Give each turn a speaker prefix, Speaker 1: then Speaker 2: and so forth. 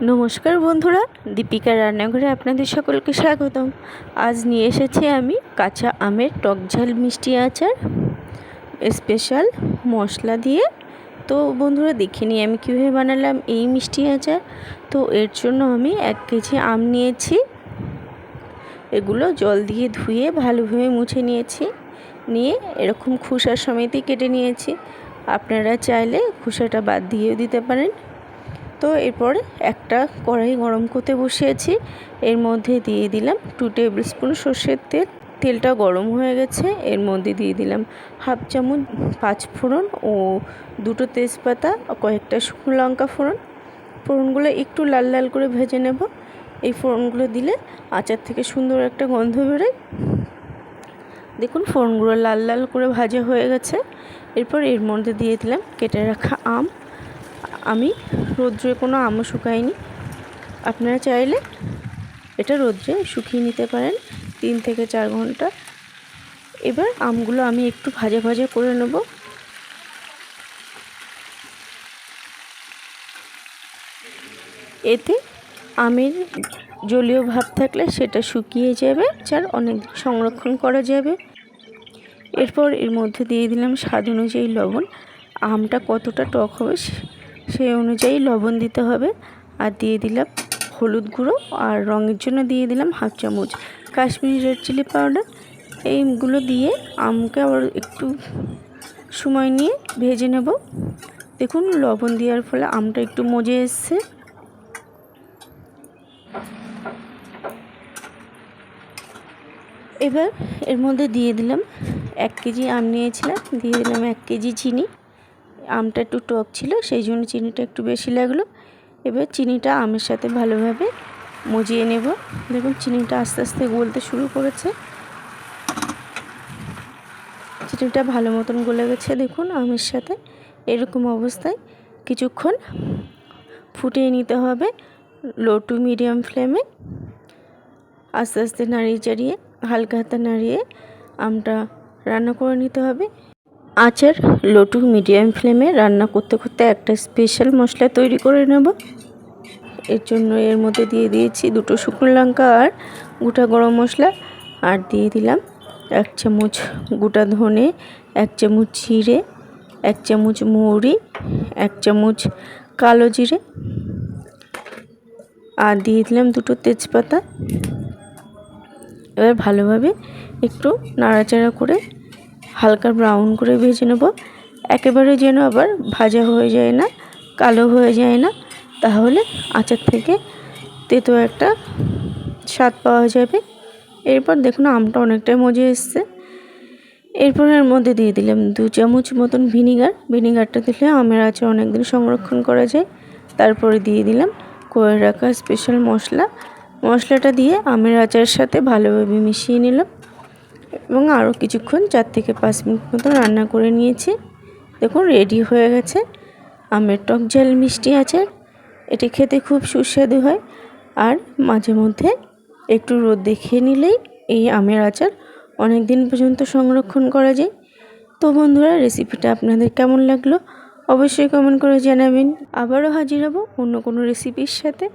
Speaker 1: নমস্কার বন্ধুরা দীপিকা রান্নাঘরে আপনাদের সকলকে স্বাগতম। আজ নিয়ে এসেছি আমি কাঁচা আমের টক ঝাল মিষ্টি আচার স্পেশাল মশলা দিয়ে। তো বন্ধুরা, দেখে নিই আমি কীভাবে বানালাম এই মিষ্টি আচার। তো এর জন্য আমি এক কেজি আম নিয়েছি। এগুলো জল দিয়ে ধুয়ে ভালোভাবে মুছে নিয়েছি। নিয়ে এরকম খোসা সমেতই কেটে নিয়েছি। আপনারা চাইলে খোসাটা বাদ দিয়েও দিতে পারেন। তো এরপর একটা কড়াই গরম করতে বসিয়েছি। এর মধ্যে দিয়ে দিলাম টু টেবিল স্পুন সর্ষের তেল। তেলটা গরম হয়ে গেছে। এর মধ্যে দিয়ে দিলাম হাফ চামচ পাঁচ ফোড়ন ও দুটো তেজপাতা কয়েকটা শুকনো লঙ্কা ফোড়ন। ফোড়নগুলো একটু লাল লাল করে ভেজে নেব। এই ফোড়নগুলো দিলে আচার থেকে সুন্দর একটা গন্ধ বেরোয়। দেখুন ফোড়নগুলো লাল লাল করে ভাজা হয়ে গেছে। এরপর এর মধ্যে দিয়ে দিলাম কেটে রাখা আম। আমি রোদ্রে কোনো আমও শুকাইনি। আপনারা চাইলে এটা রোদ্রে শুকিয়ে নিতে পারেন, তিন থেকে চার ঘণ্টা। এবার আমগুলো আমি একটু ভাজা ভাজা করে নেব। এতে আমের জলীয় ভাব থাকলে সেটা শুকিয়ে যাবে চার অনেক সংরক্ষণ করা যাবে। এরপর এর মধ্যে দিয়ে দিলাম স্বাদ অনুযায়ী লবণ। আমটা কতটা টক হবে সেই অনুযায়ী লবণ দিতে হবে আর দিয়ে দিলাম হলুদ গুঁড়ো আর রঙের জন্য দিয়ে দিলাম হাফ চামচ কাশ্মীরি রেড চিলি পাউডার। এইগুলো দিয়ে আমকে আবার একটু সময় নিয়ে ভেজে নেব। দেখুন, লবণ দেওয়ার ফলে আমটা একটু মজে এসছে। এবার এর মধ্যে দিয়ে দিলাম এক কেজি আম নিয়েছিলাম, দিয়ে দিলাম এক কেজি চিনি। আমটা একটু টক ছিল, সেই জন্য চিনিটা একটু বেশি লাগল। এবার চিনিটা আমের সাথে ভালোভাবে মজিয়ে নেব। দেখুন, চিনিটা আস্তে আস্তে গলতে শুরু করেছে। চিনিটা ভালো মতন গলে গেছে, দেখুন, আমের সাথে। এরকম অবস্থায় কিছুক্ষণ ফুটিয়ে নিতে হবে লো টু মিডিয়াম ফ্লেমে। আস্তে আস্তে নাড়িয়ে চাড়িয়ে হালকা হাতে নাড়িয়ে আমটা রান্না করে নিতে হবে। আচার লো টু মিডিয়াম ফ্লেমে রান্না করতে করতে একটা স্পেশাল মশলা তৈরি করে নেব। এর জন্য এর মধ্যে দিয়ে দিয়েছি দুটো শুকনো লঙ্কা আর গোটা গরম মশলা। আর দিয়ে দিলাম এক চামচ গোটা ধনে, এক চামচ জিরে, এক চামচ মৌরি, এক চামচ কালো জিরে। আর দিয়ে দিলাম দুটো তেজপাতা। এবার ভালোভাবে একটু নাড়াচাড়া করে হালকা ব্রাউন করে ভেজে নেব। একেবারে যেন আবার ভাজা হয়ে যায় না, কালো হয়ে যায় না, তাহলে আচার থেকে তেতো একটা স্বাদ পাওয়া যাবে। এরপর দেখুন আমটা অনেকটাই মজে এসছে। এরপর এর মধ্যে দিয়ে দিলাম দু চামচ মতন ভিনিগার। ভিনিগারটা দিলে আমের আচার অনেকদিন সংরক্ষণ করা যায়। তারপরে দিয়ে দিলাম করে রাখা স্পেশাল মশলা। মশলাটা দিয়ে আমের আচারের সাথে ভালোভাবে মিশিয়ে নিলাম। এবং আরও কিছুক্ষণ চার থেকে পাঁচ মিনিট মতো রান্না করে নিয়েছি। দেখুন রেডি হয়ে গেছে। আমের টক ঝাল মিষ্টি আচার এটি খেতে খুব সুস্বাদু হয়। আর মাঝে মধ্যে একটু রোদ দেখিয়ে নিলেই এই আমের আচার অনেক দিন পর্যন্ত সংরক্ষণ করা যায়। তো বন্ধুরা রেসিপিটা আপনাদের কেমন লাগল? অবশ্যই কমেন্ট করে জানাবেন। আবারও হাজির হব অন্য কোনো রেসিপির সাথে।